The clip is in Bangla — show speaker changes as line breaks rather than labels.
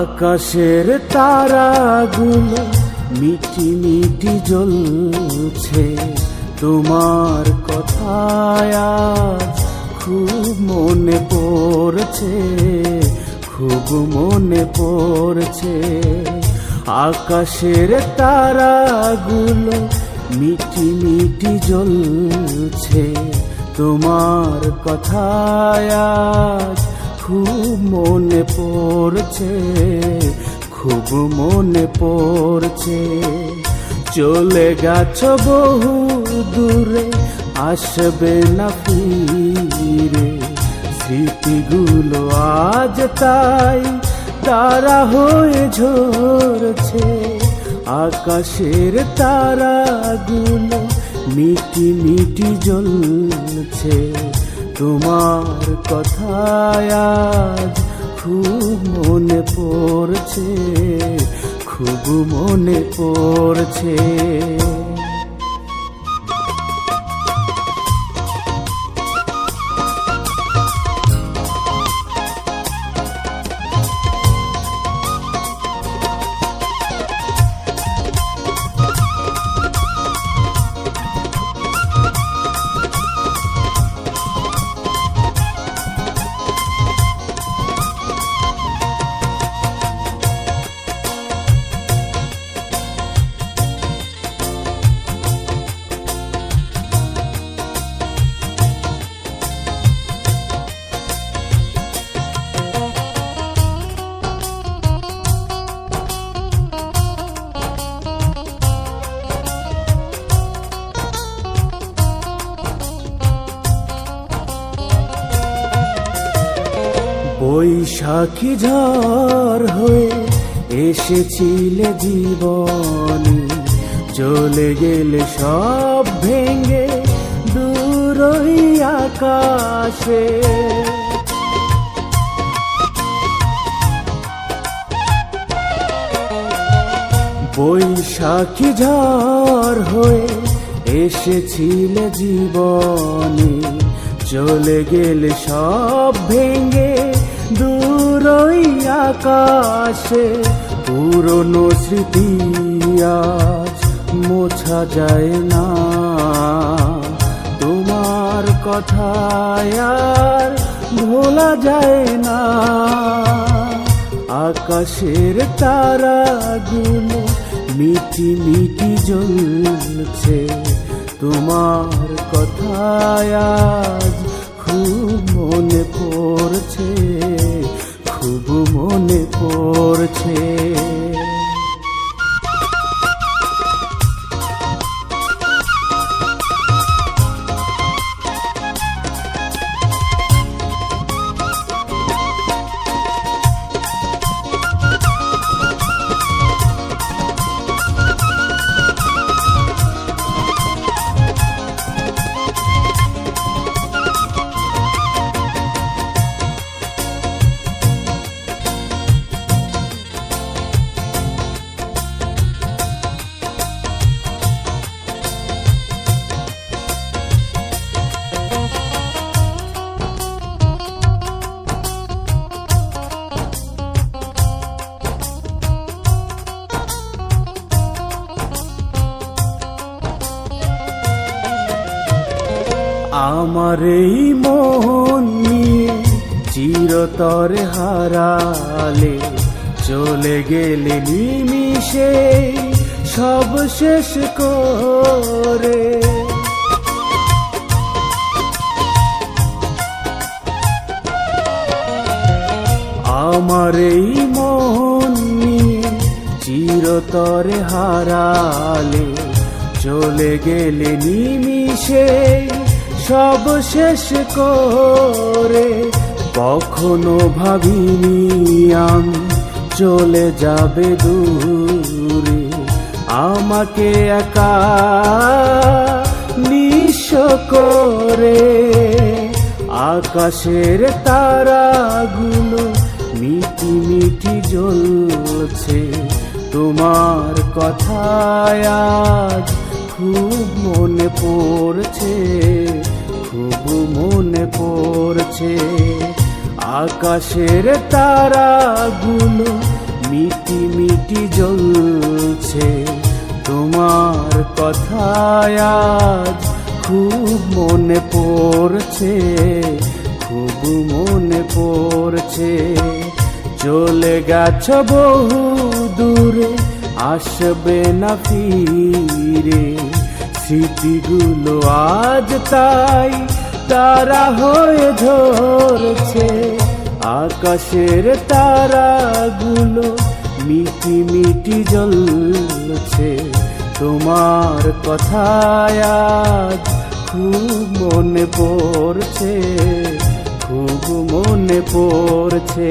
আকাশের তারাগুলো মিটি মিটি জ্বলছে। তোমার কথায় খুব মনে পড়ছে। খুব মনে পড়ছে। আকাশের তারাগুলো মিটি মিটি জ্বলছে। তোমার কথায় খুব মনে পড়ছে, খুব মনে পড়ছে। চলে গেছ বহু দূরে, আসবে না ফিরে। স্মৃতিগুলো আজ তাই তারা হয়ে ঝরছে। আকাশের তারাগুলো মিটি মিটি জ্বলছে। তোমার কথায় আজ খুব মনে পড়ছে, খুব মনে পড়ছে। বৈশাখী ঝড় হয়ে এসেছিলে জীবনে। চলে গেলে সব ভেঙে দূরই আকাশে। বৈশাখী ঝড় হয়ে এসেছিলে জীবনে। চলে গেলে সব ভেঙে দূরই আকাশে। পুরনো স্মৃতি আজ মোছা যায় না। তোমার কথায় আর ভোলা যায় না। আকাশের তারাগুলো মিটি মিটি জ্বলছে। তোমার কথায় খুব মনে পড়ছে খুব মনে পড়ছে। আমার এই মন চিরতরে হারালে চলে গেলে নিমিশে সব শেষ করে। আমার এই মন হারালে চলে গেলে নিমিশে সব শেষ করে কখনো ভাবিনি আমি চলে যাবে দূরে। আমাকে একা নিঃস্ব করে আকাশের তারাগুলো মিটি মিটি জ্বলছে। তোমার কথায় আজ খুব মনে পড়ছে। খুব মনে পড়ছে। আকাশের তারাগুলো মিটি মিটি জ্বলছে। তোমার কথায় আজ খুব মনে পড়ছে, খুব মনে পড়ছে। চলে গেছ বহু দূরে, আসবে না ফিরে। স্মৃতিগুলো আজ তাই তারা হয়ে ধরছে। আকাশের তারাগুলো মিটি মিটি জ্বলছে। তোমার কথায় আজ খুব মনে পড়ছে, খুব মনে পড়ছে।